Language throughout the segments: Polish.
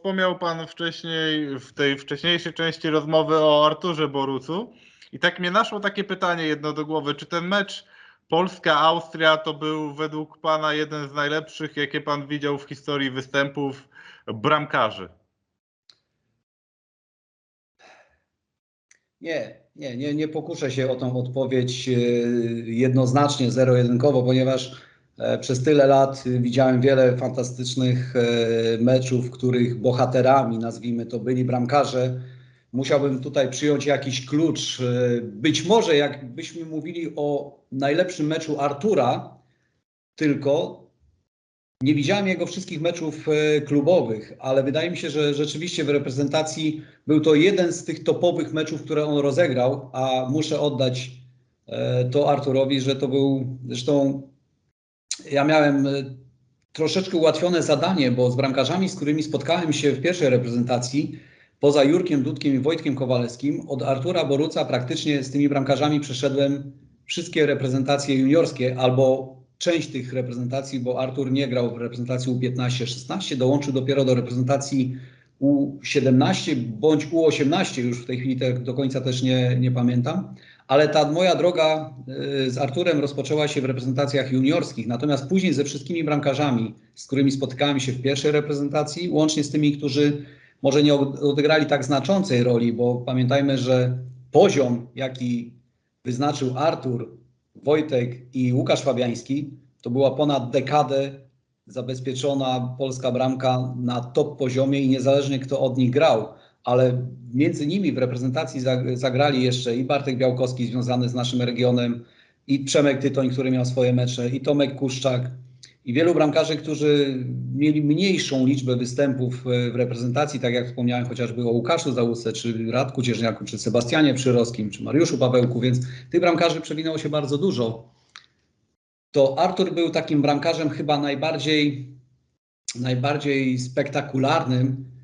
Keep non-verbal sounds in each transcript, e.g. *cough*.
wspomniał Pan wcześniej, w tej wcześniejszej części rozmowy o Arturze Borucu. I tak mnie naszło takie pytanie jedno do głowy. Czy ten mecz Polska-Austria to był według Pana jeden z najlepszych, jakie Pan widział w historii występów bramkarzy? Nie, nie, nie, nie pokuszę się o tą odpowiedź e, jednoznacznie, zero-jedynkowo, ponieważ przez tyle lat widziałem wiele fantastycznych e, meczów, w których bohaterami, nazwijmy to, byli bramkarze. Musiałbym tutaj przyjąć jakiś klucz. Być może jakbyśmy mówili o najlepszym meczu Artura, tylko nie widziałem jego wszystkich meczów e, klubowych, ale wydaje mi się, że rzeczywiście w reprezentacji był to jeden z tych topowych meczów, które on rozegrał, a muszę oddać e, to Arturowi, że to był, zresztą ja miałem e, troszeczkę ułatwione zadanie, bo z bramkarzami, z którymi spotkałem się w pierwszej reprezentacji, poza Jurkiem Dudkiem i Wojtkiem Kowalewskim, od Artura Boruca praktycznie z tymi bramkarzami przeszedłem wszystkie reprezentacje juniorskie albo część tych reprezentacji, bo Artur nie grał w reprezentacji U15-16, dołączył dopiero do reprezentacji U17 bądź U18, już w tej chwili te, do końca też nie, nie pamiętam, ale ta moja droga y, z Arturem rozpoczęła się w reprezentacjach juniorskich, natomiast później ze wszystkimi bramkarzami, z którymi spotykałem się w pierwszej reprezentacji, łącznie z tymi, którzy może nie odegrali tak znaczącej roli, bo pamiętajmy, że poziom, jaki wyznaczył Artur Wojtek i Łukasz Fabiański, to była ponad dekadę zabezpieczona polska bramka na top poziomie i niezależnie kto od nich grał, ale między nimi w reprezentacji zagrali jeszcze i Bartek Białkowski związany z naszym regionem, i Przemek Tytoń, który miał swoje mecze, i Tomek Kuszczak, i wielu bramkarzy, którzy mieli mniejszą liczbę występów w reprezentacji, tak jak wspomniałem chociażby o Łukaszu Załusce, czy Radku Cieżniaku, czy Sebastianie Przyroskim, czy Mariuszu Pawełku, więc tych bramkarzy przewinęło się bardzo dużo. To Artur był takim bramkarzem chyba najbardziej, najbardziej spektakularnym e,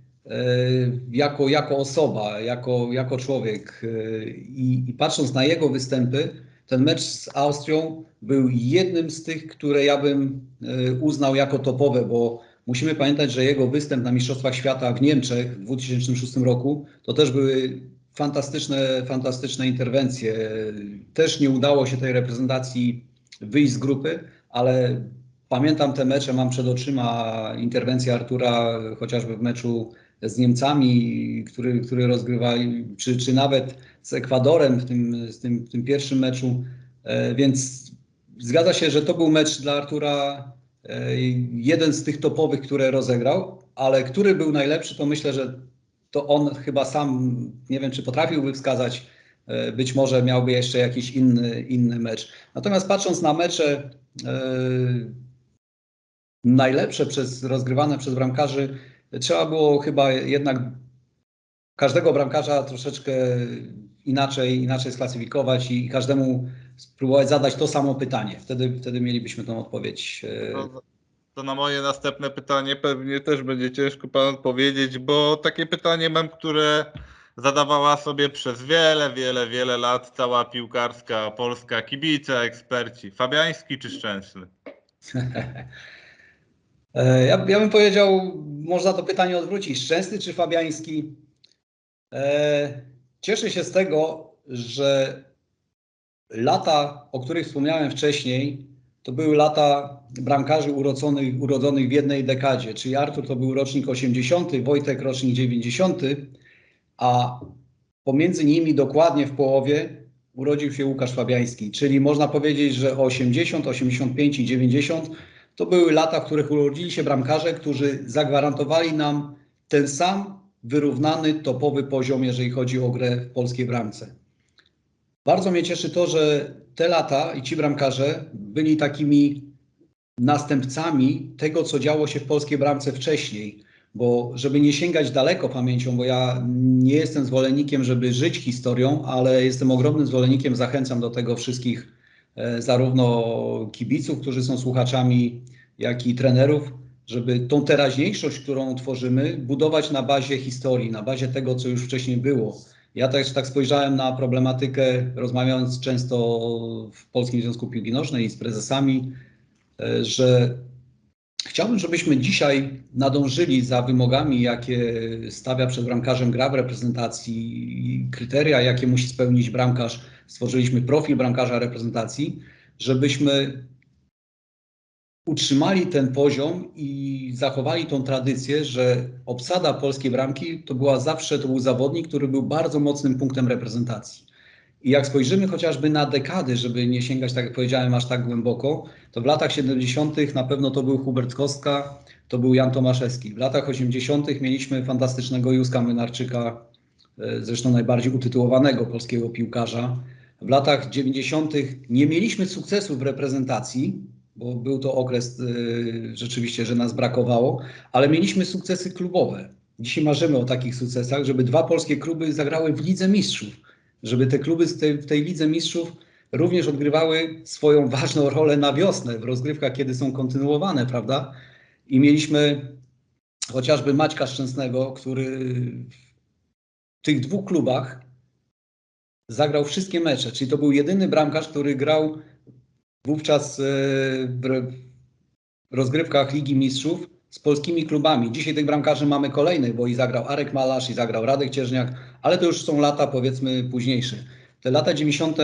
jako, jako osoba, jako, jako człowiek. E, I, I patrząc na jego występy, ten mecz z Austrią był jednym z tych, które ja bym e, uznał jako topowe, bo musimy pamiętać, że jego występ na Mistrzostwach Świata w Niemczech w 2006 roku to też były fantastyczne, fantastyczne interwencje. Też nie udało się tej reprezentacji wyjść z grupy, ale pamiętam te mecze, mam przed oczyma interwencję Artura chociażby w meczu z Niemcami, który, który rozgrywali, czy, czy nawet z Ekwadorem w tym, w tym, w tym pierwszym meczu. E, więc zgadza się, że to był mecz dla Artura e, jeden z tych topowych, które rozegrał, ale który był najlepszy, to myślę, że to on chyba sam, nie wiem czy potrafiłby wskazać, e, być może miałby jeszcze jakiś inny, inny mecz. Natomiast patrząc na mecze najlepsze przez, rozgrywane przez bramkarzy, trzeba było chyba jednak każdego bramkarza troszeczkę inaczej, inaczej sklasyfikować i każdemu spróbować zadać to samo pytanie. Wtedy, wtedy mielibyśmy tą odpowiedź. E, to, to na moje następne pytanie pewnie też będzie ciężko Pan odpowiedzieć, bo takie pytanie mam, które zadawała sobie przez wiele, wiele, wiele lat cała piłkarska polska kibice, eksperci. Fabiański czy Szczęsny? *laughs* E, ja, ja bym powiedział, można to pytanie odwrócić. Szczęsny czy Fabiański? E, cieszę się z tego, że lata, o których wspomniałem wcześniej, to były lata bramkarzy urodzonych, urodzonych w jednej dekadzie, czyli Artur to był rocznik 80., Wojtek rocznik 90., a pomiędzy nimi dokładnie w połowie urodził się Łukasz Fabiański, czyli można powiedzieć, że 80, 85 i 90 to były lata, w których urodzili się bramkarze, którzy zagwarantowali nam ten sam wyrównany, topowy poziom, jeżeli chodzi o grę w polskiej bramce. Bardzo mnie cieszy to, że te lata i ci bramkarze byli takimi następcami tego, co działo się w polskiej bramce wcześniej. Bo żeby nie sięgać daleko pamięcią, bo ja nie jestem zwolennikiem, żeby żyć historią, ale jestem ogromnym zwolennikiem, zachęcam do tego wszystkich, zarówno kibiców, którzy są słuchaczami, jak i trenerów, żeby tą teraźniejszość, którą tworzymy, budować na bazie historii, na bazie tego, co już wcześniej było. Ja też tak spojrzałem na problematykę, rozmawiając często w Polskim Związku Piłki Nożnej i z prezesami, e, że Chciałbym, żebyśmy dzisiaj nadążyli za wymogami, jakie stawia przed bramkarzem gra w reprezentacji, kryteria, jakie musi spełnić bramkarz. Stworzyliśmy profil bramkarza reprezentacji, żebyśmy utrzymali ten poziom i zachowali tą tradycję, że obsada polskiej bramki to była zawsze to był zawodnik, który był bardzo mocnym punktem reprezentacji. I jak spojrzymy chociażby na dekady, żeby nie sięgać, tak jak powiedziałem, aż tak głęboko, to w latach 70. na pewno to był Hubert Kostka, to był Jan Tomaszewski. W latach 80. mieliśmy fantastycznego Józka Mynarczyka, e, zresztą najbardziej utytułowanego polskiego piłkarza. W latach 90. nie mieliśmy sukcesu w reprezentacji, bo był to okres y, rzeczywiście, że nas brakowało, ale mieliśmy sukcesy klubowe. Dzisiaj marzymy o takich sukcesach, żeby dwa polskie kluby zagrały w Lidze Mistrzów, żeby te kluby w tej Lidze Mistrzów również odgrywały swoją ważną rolę na wiosnę, w rozgrywkach, kiedy są kontynuowane, prawda? I mieliśmy chociażby Maćka Szczęsnego, który w tych dwóch klubach zagrał wszystkie mecze, czyli to był jedyny bramkarz, który grał wówczas e, w rozgrywkach Ligi Mistrzów z polskimi klubami. Dzisiaj tych bramkarzy mamy kolejnych, bo i zagrał Arek Malarz, i zagrał Radek Cieżniak, ale to już są lata powiedzmy późniejsze. Te lata 90.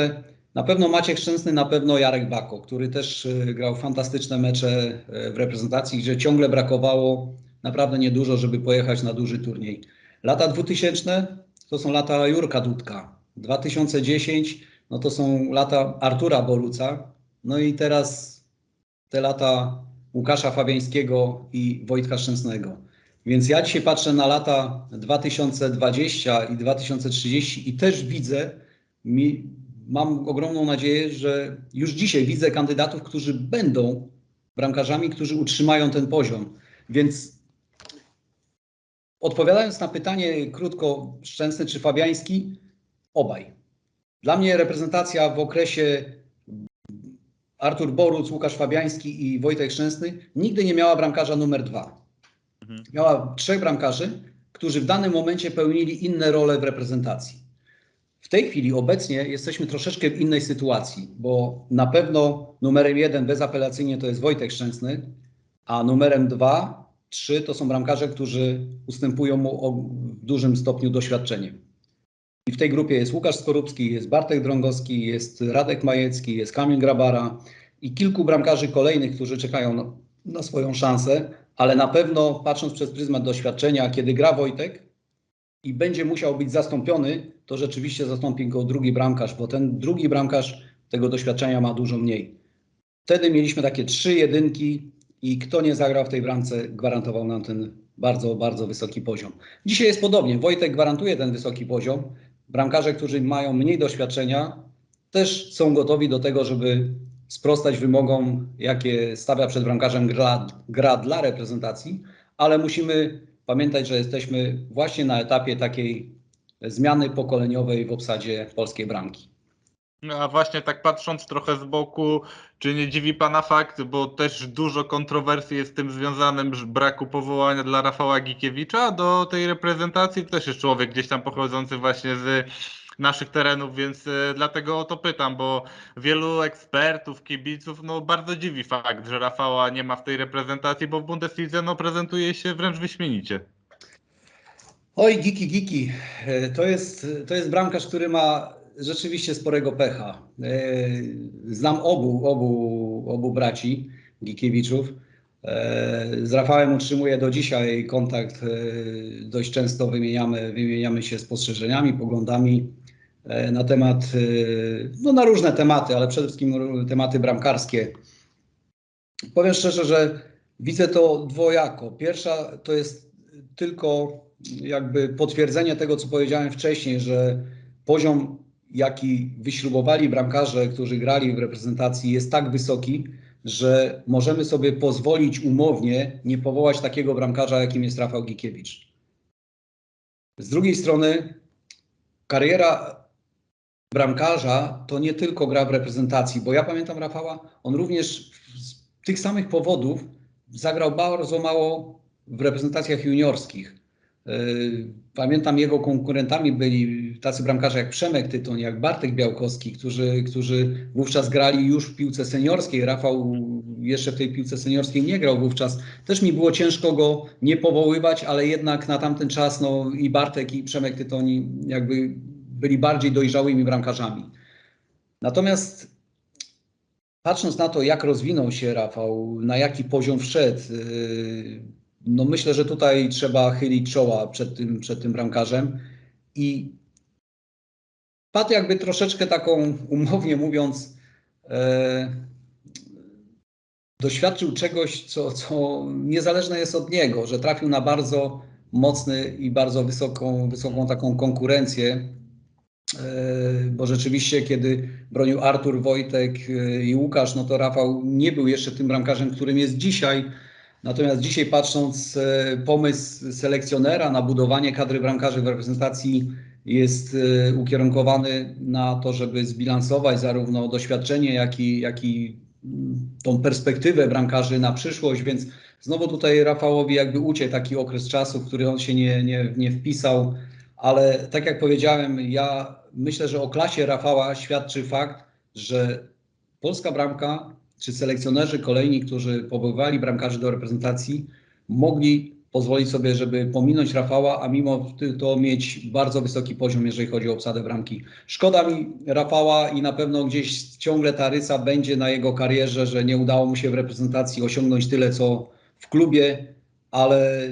na pewno Maciek Szczęsny, na pewno Jarek Bako, który też e, grał fantastyczne mecze e, w reprezentacji, gdzie ciągle brakowało naprawdę niedużo, żeby pojechać na duży turniej. Lata 2000 to są lata Jurka Dudka. 2010 no to są lata Artura Boruca, no i teraz te lata Łukasza Fabiańskiego i Wojtka Szczęsnego. Więc ja dzisiaj patrzę na lata 2020 i 2030 i też widzę, mi, mam ogromną nadzieję, że już dzisiaj widzę kandydatów, którzy będą bramkarzami, którzy utrzymają ten poziom. Więc odpowiadając na pytanie krótko, Szczęsny czy Fabiański, obaj. Dla mnie reprezentacja w okresie Artur Boruc, Łukasz Fabiański i Wojtek Szczęsny nigdy nie miała bramkarza numer dwa. Mhm. Miała trzech bramkarzy, którzy w danym momencie pełnili inne role w reprezentacji. W tej chwili obecnie jesteśmy troszeczkę w innej sytuacji, bo na pewno numerem jeden bezapelacyjnie to jest Wojtek Szczęsny, a numerem dwa, trzy to są bramkarze, którzy ustępują mu w dużym stopniu doświadczeniem. I w tej grupie jest Łukasz Skorupski, jest Bartek Drągowski, jest Radek Majecki, jest Kamil Grabara i kilku bramkarzy kolejnych, którzy czekają na, na swoją szansę, ale na pewno patrząc przez pryzmat doświadczenia, kiedy gra Wojtek i będzie musiał być zastąpiony, to rzeczywiście zastąpi go drugi bramkarz, bo ten drugi bramkarz tego doświadczenia ma dużo mniej. Wtedy mieliśmy takie trzy jedynki i kto nie zagrał w tej bramce, gwarantował nam ten bardzo, bardzo wysoki poziom. Dzisiaj jest podobnie. Wojtek gwarantuje ten wysoki poziom. Bramkarze, którzy mają mniej doświadczenia, też są gotowi do tego, żeby sprostać wymogom, jakie stawia przed bramkarzem gra, gra dla reprezentacji, ale musimy pamiętać, że jesteśmy właśnie na etapie takiej zmiany pokoleniowej w obsadzie polskiej bramki. A właśnie tak patrząc trochę z boku, czy nie dziwi Pana fakt, bo też dużo kontrowersji jest z tym związanym, że braku powołania dla Rafała Gikiewicza do tej reprezentacji. Też jest człowiek gdzieś tam pochodzący właśnie z naszych terenów, więc e, dlatego o to pytam, bo wielu ekspertów, kibiców, no bardzo dziwi fakt, że Rafała nie ma w tej reprezentacji, bo w Bundeslidze no prezentuje się wręcz wyśmienicie. Oj, Giki, Giki, E, to jest, to jest bramkarz, który ma rzeczywiście sporego pecha. E, Znam obu, obu, obu braci Gikiewiczów. E, Z Rafałem utrzymuję do dzisiaj kontakt. e, Dość często wymieniamy, wymieniamy się spostrzeżeniami, poglądami na temat, no na różne tematy, ale przede wszystkim tematy bramkarskie. Powiem szczerze, że widzę to dwojako. Pierwsza to jest tylko jakby potwierdzenie tego, co powiedziałem wcześniej, że poziom, jaki wyśrubowali bramkarze, którzy grali w reprezentacji, jest tak wysoki, że możemy sobie pozwolić umownie nie powołać takiego bramkarza, jakim jest Rafał Gikiewicz. Z drugiej strony, kariera bramkarza to nie tylko gra w reprezentacji, bo ja pamiętam Rafała, on również z tych samych powodów zagrał bardzo mało w reprezentacjach juniorskich. Pamiętam jego konkurentami byli tacy bramkarze jak Przemek Tyton, jak Bartek Białkowski, którzy, którzy wówczas grali już w piłce seniorskiej. Rafał jeszcze w tej piłce seniorskiej nie grał wówczas. Też mi było ciężko go nie powoływać, ale jednak na tamten czas no, i Bartek i Przemek Tytoni jakby byli bardziej dojrzałymi bramkarzami. Natomiast patrząc na to, jak rozwinął się Rafał, na jaki poziom wszedł, yy, no myślę, że tutaj trzeba chylić czoła przed tym, przed tym bramkarzem. I padł jakby troszeczkę taką, umownie mówiąc, e, doświadczył czegoś, co, co niezależne jest od niego, że trafił na bardzo mocny i bardzo wysoką, wysoką taką konkurencję, e, bo rzeczywiście kiedy bronił Artur, Wojtek e, i Łukasz, no to Rafał nie był jeszcze tym bramkarzem, którym jest dzisiaj, Natomiast dzisiaj patrząc, e, pomysł selekcjonera na budowanie kadry bramkarzy w reprezentacji jest e, ukierunkowany na to, żeby zbilansować zarówno doświadczenie, jak i, jak i mm, tą perspektywę bramkarzy na przyszłość, więc znowu tutaj Rafałowi jakby uciekł taki okres czasu, w który on się nie, nie, nie wpisał, ale tak jak powiedziałem, ja myślę, że o klasie Rafała świadczy fakt, że polska bramka czy selekcjonerzy kolejni, którzy powoływali bramkarzy do reprezentacji, mogli pozwolić sobie, żeby pominąć Rafała, a mimo to mieć bardzo wysoki poziom, jeżeli chodzi o obsadę bramki. Szkoda mi Rafała i na pewno gdzieś ciągle ta rysa będzie na jego karierze, że nie udało mu się w reprezentacji osiągnąć tyle, co w klubie, ale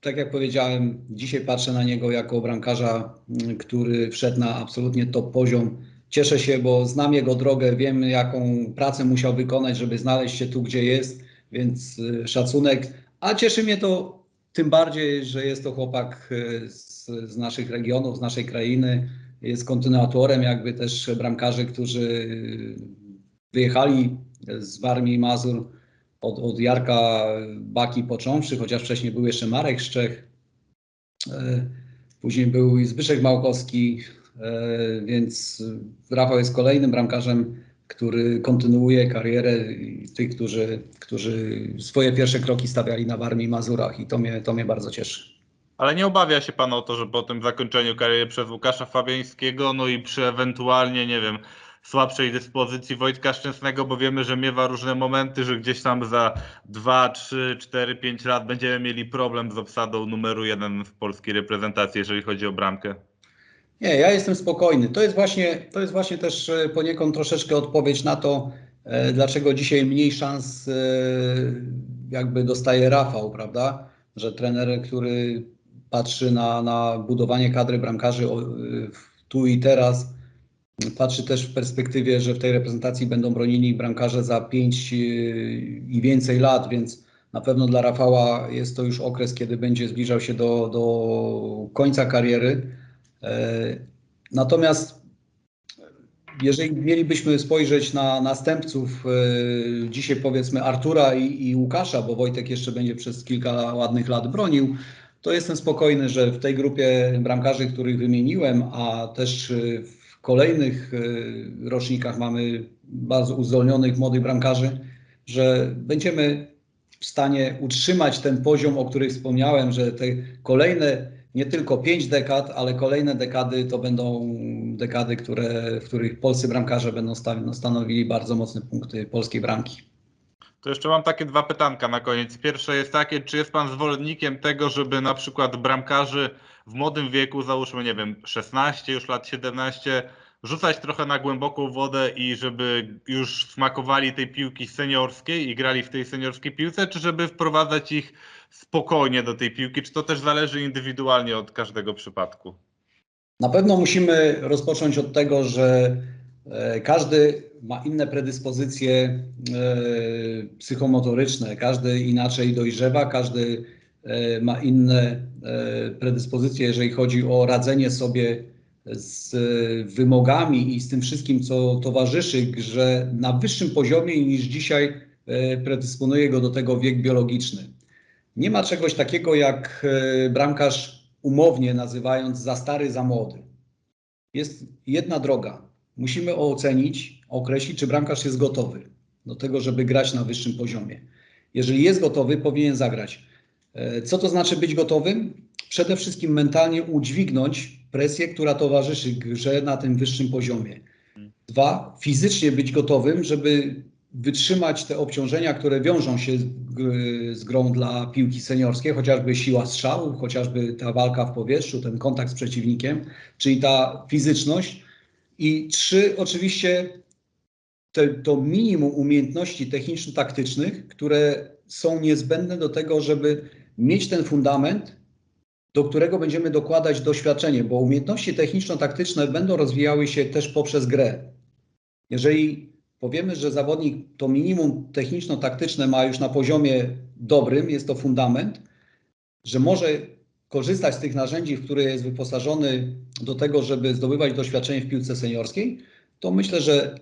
tak jak powiedziałem, dzisiaj patrzę na niego jako bramkarza, który wszedł na absolutnie top poziom Cieszę się, bo znam jego drogę, wiem jaką pracę musiał wykonać, żeby znaleźć się tu, gdzie jest, więc y, szacunek. A cieszy mnie to tym bardziej, że jest to chłopak y, z, z naszych regionów, z naszej krainy. Jest kontynuatorem jakby też bramkarzy, którzy wyjechali z Warmii i Mazur od, od Jarka Baki począwszy, chociaż wcześniej był jeszcze Marek Szczech. Y, później był Zbyszek Małkowski, więc Rafał jest kolejnym bramkarzem, który kontynuuje karierę tych, którzy, którzy swoje pierwsze kroki stawiali na Warmii i Mazurach i to mnie, to mnie bardzo cieszy. Ale nie obawia się Pan o to, że po tym zakończeniu kariery przez Łukasza Fabiańskiego, no i przy ewentualnie, nie wiem, słabszej dyspozycji Wojtka Szczęsnego, bo wiemy, że miewa różne momenty, że gdzieś tam za 2, 3, 4, 5 lat będziemy mieli problem z obsadą numeru 1 w polskiej reprezentacji, jeżeli chodzi o bramkę. Nie, ja jestem spokojny. To jest właśnie, to jest właśnie też e, poniekąd troszeczkę odpowiedź na to, e, dlaczego dzisiaj mniej szans e, jakby dostaje Rafał, prawda? Że trener, który patrzy na, na budowanie kadry bramkarzy tu i teraz, patrzy też w perspektywie, że w tej reprezentacji będą bronili bramkarze za pięć i więcej lat, więc na pewno dla Rafała jest to już okres, kiedy będzie zbliżał się do, do końca kariery E, natomiast jeżeli mielibyśmy spojrzeć na następców, e, dzisiaj powiedzmy Artura i, i, Łukasza, bo Wojtek jeszcze będzie przez kilka ładnych lat bronił, to jestem spokojny, że w tej grupie bramkarzy, których wymieniłem, a też w kolejnych e, rocznikach mamy bardzo uzdolnionych młodych bramkarzy, że będziemy w stanie utrzymać ten poziom, o którym wspomniałem, że te kolejne nie tylko pięć dekad, ale kolejne dekady to będą dekady, które, w których polscy bramkarze będą stanowili bardzo mocne punkty polskiej bramki. To jeszcze mam takie dwa pytanka na koniec. Pierwsze jest takie, czy jest Pan zwolennikiem tego, żeby na przykład bramkarzy w młodym wieku, załóżmy, nie wiem, 16, już lat 17, rzucać trochę na głęboką wodę i żeby już smakowali tej piłki seniorskiej i grali w tej seniorskiej piłce, czy żeby wprowadzać ich spokojnie do tej piłki? Czy to też zależy indywidualnie od każdego przypadku? Na pewno musimy rozpocząć od tego, że e, każdy ma inne predyspozycje e, psychomotoryczne, każdy inaczej dojrzewa, każdy e, ma inne predyspozycje, jeżeli chodzi o radzenie sobie z wymogami i z tym wszystkim, co towarzyszy grze na wyższym poziomie niż dzisiaj predysponuje go do tego wiek biologiczny. Nie ma czegoś takiego jak e, bramkarz umownie nazywając za stary, za młody. Jest jedna droga. Musimy ocenić, określić, czy bramkarz jest gotowy do tego, żeby grać na wyższym poziomie. Jeżeli jest gotowy, powinien zagrać. E, co to znaczy być gotowym? przede wszystkim mentalnie udźwignąć presję, która towarzyszy grze na tym wyższym poziomie. Dwa, fizycznie być gotowym, żeby wytrzymać te obciążenia, które wiążą się z, grą dla piłki seniorskiej, chociażby siła strzału, chociażby ta walka w powietrzu, ten kontakt z przeciwnikiem, czyli ta fizyczność. I trzy, oczywiście te, to minimum umiejętności techniczno-taktycznych, które są niezbędne do tego, żeby mieć ten fundament, do którego będziemy dokładać doświadczenie, bo umiejętności techniczno-taktyczne będą rozwijały się też poprzez grę. Jeżeli powiemy, że zawodnik to minimum techniczno-taktyczne ma już na poziomie dobrym, jest to fundament, że może korzystać z tych narzędzi, w które jest wyposażony do tego, żeby zdobywać doświadczenie w piłce seniorskiej, to myślę, że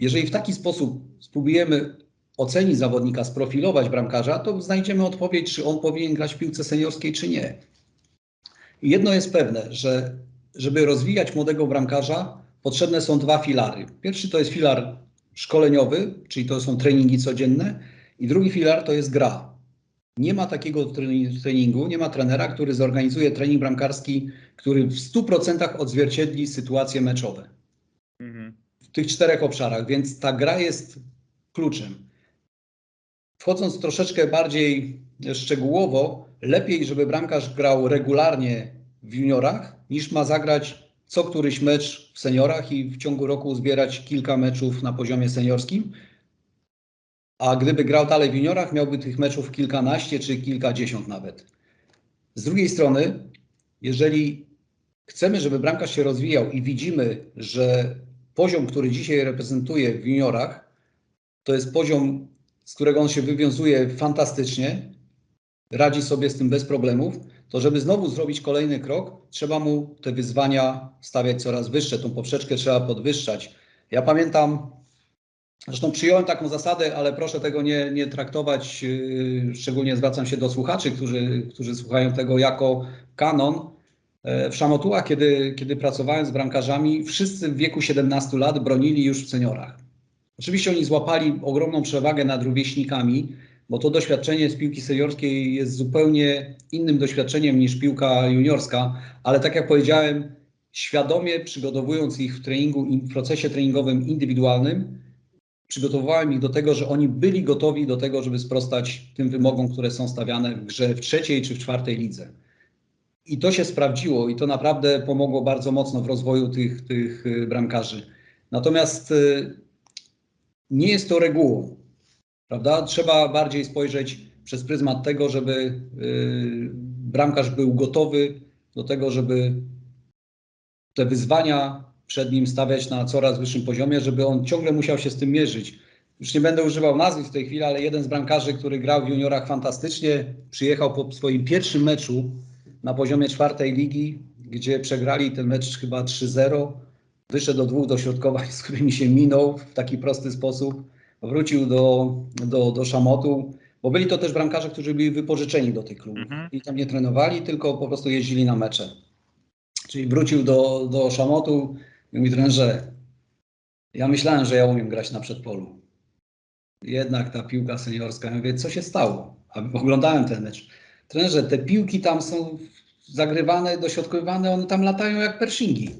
jeżeli w taki sposób spróbujemy ocenić zawodnika, sprofilować bramkarza, to znajdziemy odpowiedź, czy on powinien grać w piłce seniorskiej, czy nie. Jedno jest pewne, że żeby rozwijać młodego bramkarza, potrzebne są dwa filary. Pierwszy to jest filar szkoleniowy, czyli to są treningi codzienne, i drugi filar to jest gra. Nie ma takiego trening- treningu, nie ma trenera, który zorganizuje trening bramkarski, który w 100% odzwierciedli sytuacje meczowe Mhm. w tych czterech obszarach, więc ta gra jest kluczem. Wchodząc troszeczkę bardziej szczegółowo, lepiej, żeby bramkarz grał regularnie w juniorach, niż ma zagrać co któryś mecz w seniorach i w ciągu roku zbierać kilka meczów na poziomie seniorskim. A gdyby grał dalej w juniorach, miałby tych meczów kilkanaście czy kilkadziesiąt nawet. Z drugiej strony, jeżeli chcemy, żeby bramkarz się rozwijał i widzimy, że poziom, który dzisiaj reprezentuje w juniorach, to jest poziom, z którego on się wywiązuje fantastycznie, radzi sobie z tym bez problemów, to żeby znowu zrobić kolejny krok, trzeba mu te wyzwania stawiać coraz wyższe, tą poprzeczkę trzeba podwyższać. Ja pamiętam, zresztą przyjąłem taką zasadę, ale proszę tego nie, nie traktować, yy, szczególnie zwracam się do słuchaczy, którzy, którzy słuchają tego jako kanon, E, W Szamotułach, kiedy, kiedy pracowałem z bramkarzami, wszyscy w wieku 17 lat bronili już w seniorach. Oczywiście oni złapali ogromną przewagę nad rówieśnikami, bo to doświadczenie z piłki seniorskiej jest zupełnie innym doświadczeniem niż piłka juniorska, ale tak jak powiedziałem, świadomie przygotowując ich w treningu, w procesie treningowym indywidualnym, przygotowywałem ich do tego, że oni byli gotowi do tego, żeby sprostać tym wymogom, które są stawiane w grze w trzeciej czy w czwartej lidze. I to się sprawdziło i to naprawdę pomogło bardzo mocno w rozwoju tych, tych y, bramkarzy. Natomiast y, nie jest to regułą, prawda? Trzeba bardziej spojrzeć przez pryzmat tego, żeby y, bramkarz był gotowy do tego, żeby te wyzwania przed nim stawiać na coraz wyższym poziomie, żeby on ciągle musiał się z tym mierzyć. Już nie będę używał nazwisk w tej chwili, ale jeden z bramkarzy, który grał w juniorach fantastycznie, przyjechał po swoim pierwszym meczu na poziomie czwartej ligi, gdzie przegrali ten mecz chyba 3-0. Wyszedł do dwóch dośrodkowań, z którymi się minął w taki prosty sposób. Wrócił do, do, do Szamotu, bo byli to też bramkarze, którzy byli wypożyczeni do tych klubów. Mhm. I tam nie trenowali, tylko po prostu jeździli na mecze. Czyli wrócił do, do Szamotu i mówi trenerze, ja myślałem, że ja umiem grać na przedpolu. Jednak ta piłka seniorska, ja mówię, co się stało? A oglądałem ten mecz. Trenerze, te piłki tam są zagrywane, dośrodkowywane, one tam latają jak pershingi.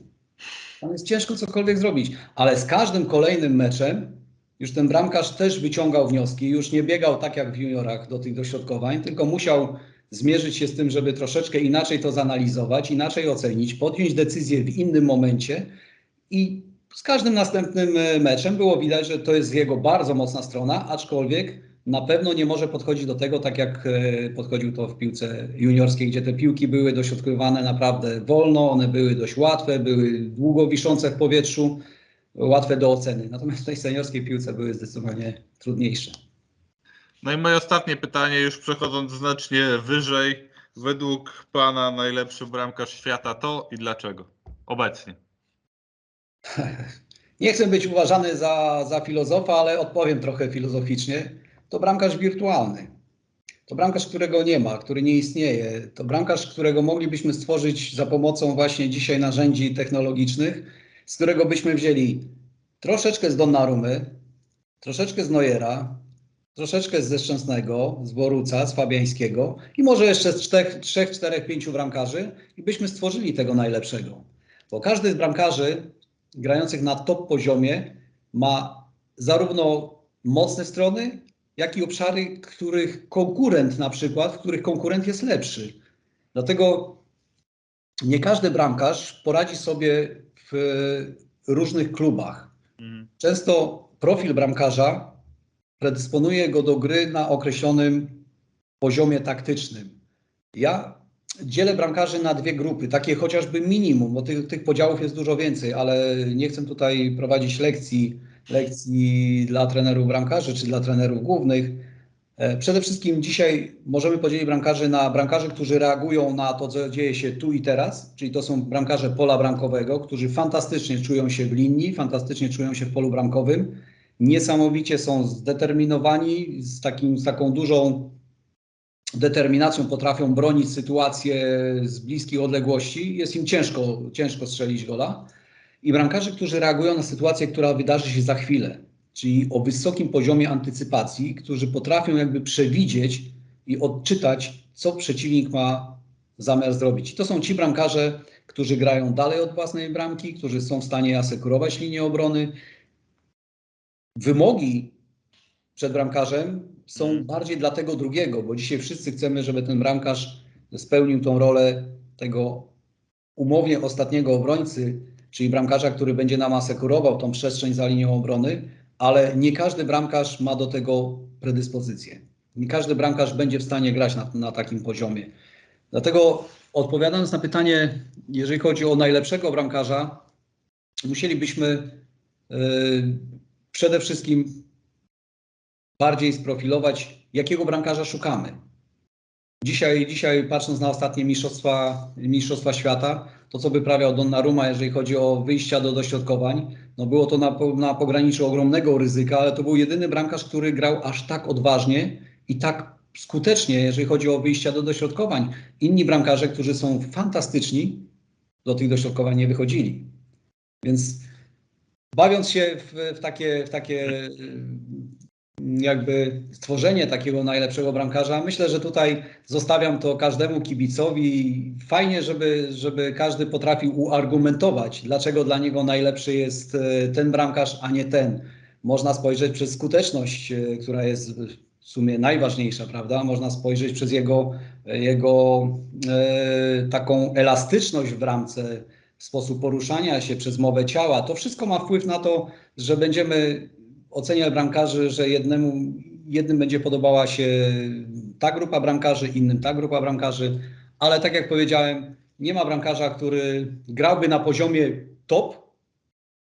Tam jest ciężko cokolwiek zrobić. Ale z każdym kolejnym meczem już ten bramkarz też wyciągał wnioski, już nie biegał tak jak w juniorach do tych dośrodkowań, tylko musiał zmierzyć się z tym, żeby troszeczkę inaczej to zanalizować, inaczej ocenić, podjąć decyzję w innym momencie i z każdym następnym e, meczem było widać, że to jest jego bardzo mocna strona, aczkolwiek na pewno nie może podchodzić do tego tak jak e, podchodził to w piłce juniorskiej, gdzie te piłki były dośrodkowywane naprawdę wolno, one były dość łatwe, były długo wiszące w powietrzu, łatwe do oceny. Natomiast w tej seniorskiej piłce były zdecydowanie trudniejsze. No i moje ostatnie pytanie, już przechodząc znacznie wyżej. Według Pana najlepszy bramkarz świata to i dlaczego? Obecnie. Nie chcę być uważany za, za filozofa, ale odpowiem trochę filozoficznie. To bramkarz wirtualny. To bramkarz, którego nie ma, który nie istnieje. To bramkarz, którego moglibyśmy stworzyć za pomocą właśnie dzisiaj narzędzi technologicznych, z którego byśmy wzięli troszeczkę z Donnarumy, troszeczkę z Neuera, troszeczkę ze Szczęsnego, z Boruca, z Fabiańskiego i może jeszcze z czterech, trzech, czterech, pięciu bramkarzy i byśmy stworzyli tego najlepszego. Bo każdy z bramkarzy grających na top poziomie ma zarówno mocne strony, jak i obszary, których konkurent na przykład, w których konkurent jest lepszy. Dlatego nie każdy bramkarz poradzi sobie w różnych klubach. Mhm. Często profil bramkarza predysponuje go do gry na określonym poziomie taktycznym. Ja dzielę bramkarzy na dwie grupy, takie chociażby minimum, bo tych, tych podziałów jest dużo więcej, ale nie chcę tutaj prowadzić lekcji, lekcji dla trenerów bramkarzy czy dla trenerów głównych. E, Przede wszystkim dzisiaj możemy podzielić bramkarzy na bramkarzy, którzy reagują na to, co dzieje się tu i teraz, czyli to są bramkarze pola bramkowego, którzy fantastycznie czują się w linii, fantastycznie czują się w polu bramkowym, niesamowicie są zdeterminowani, z, takim, z taką dużą determinacją potrafią bronić sytuację z bliskich odległości. Jest im ciężko, ciężko strzelić gola. I bramkarze, którzy reagują na sytuację, która wydarzy się za chwilę, czyli o wysokim poziomie antycypacji, którzy potrafią jakby przewidzieć i odczytać, co przeciwnik ma zamiar zrobić. I to są ci bramkarze, którzy grają dalej od własnej bramki, którzy są w stanie asekurować linię obrony. Wymogi przed bramkarzem są Mhm. bardziej dla tego drugiego, bo dzisiaj wszyscy chcemy, żeby ten bramkarz spełnił tą rolę tego umownie ostatniego obrońcy, czyli bramkarza, który będzie nam asekurował tą przestrzeń za linią obrony, ale nie każdy bramkarz ma do tego predyspozycję. Nie każdy bramkarz będzie w stanie grać na, na takim poziomie. Dlatego odpowiadając na pytanie, jeżeli chodzi o najlepszego bramkarza, musielibyśmy yy, przede wszystkim bardziej sprofilować, jakiego bramkarza szukamy. Dzisiaj, dzisiaj patrząc na ostatnie mistrzostwa, mistrzostwa świata, to co wyprawiał Donnarumma, jeżeli chodzi o wyjścia do dośrodkowań, no było to na, na pograniczu ogromnego ryzyka, ale to był jedyny bramkarz, który grał aż tak odważnie i tak skutecznie, jeżeli chodzi o wyjścia do dośrodkowań. Inni bramkarze, którzy są fantastyczni, do tych dośrodkowań nie wychodzili. Więc bawiąc się w, w takie, w takie jakby stworzenie takiego najlepszego bramkarza, myślę, że tutaj zostawiam to każdemu kibicowi. Fajnie, żeby, żeby każdy potrafił uargumentować, dlaczego dla niego najlepszy jest e, ten bramkarz, a nie ten. Można spojrzeć przez skuteczność, e, która jest w sumie najważniejsza, prawda? Można spojrzeć przez jego, jego e, taką elastyczność w bramce, sposób poruszania się, przez mowę ciała. To wszystko ma wpływ na to, że będziemy oceniać bramkarzy, że jednemu, jednym będzie podobała się ta grupa bramkarzy, innym ta grupa bramkarzy, ale tak jak powiedziałem, nie ma bramkarza, który grałby na poziomie top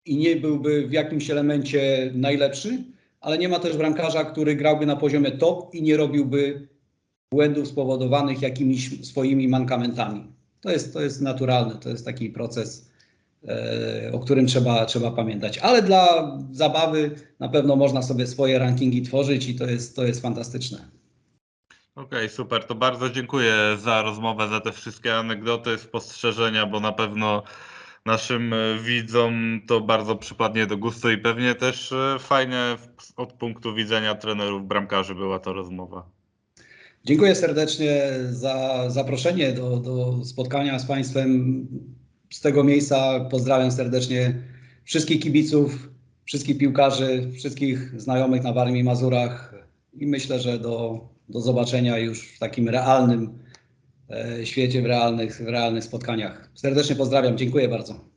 i nie byłby w jakimś elemencie najlepszy, ale nie ma też bramkarza, który grałby na poziomie top i nie robiłby błędów spowodowanych jakimiś swoimi mankamentami. To jest, to jest naturalne, to jest taki proces, o którym trzeba, trzeba pamiętać. Ale dla zabawy na pewno można sobie swoje rankingi tworzyć i to jest, to jest fantastyczne. Okej, super. To bardzo dziękuję za rozmowę, za te wszystkie anegdoty, spostrzeżenia, bo na pewno naszym e, widzom to bardzo przypadnie do gustu i pewnie też e, fajnie od punktu widzenia trenerów bramkarzy była to rozmowa. Dziękuję serdecznie za zaproszenie do, do spotkania z Państwem. Z tego miejsca pozdrawiam serdecznie wszystkich kibiców, wszystkich piłkarzy, wszystkich znajomych na Warmii i Mazurach i myślę, że do, do zobaczenia już w takim realnym e, świecie, w realnych, w realnych spotkaniach. Serdecznie pozdrawiam, dziękuję bardzo.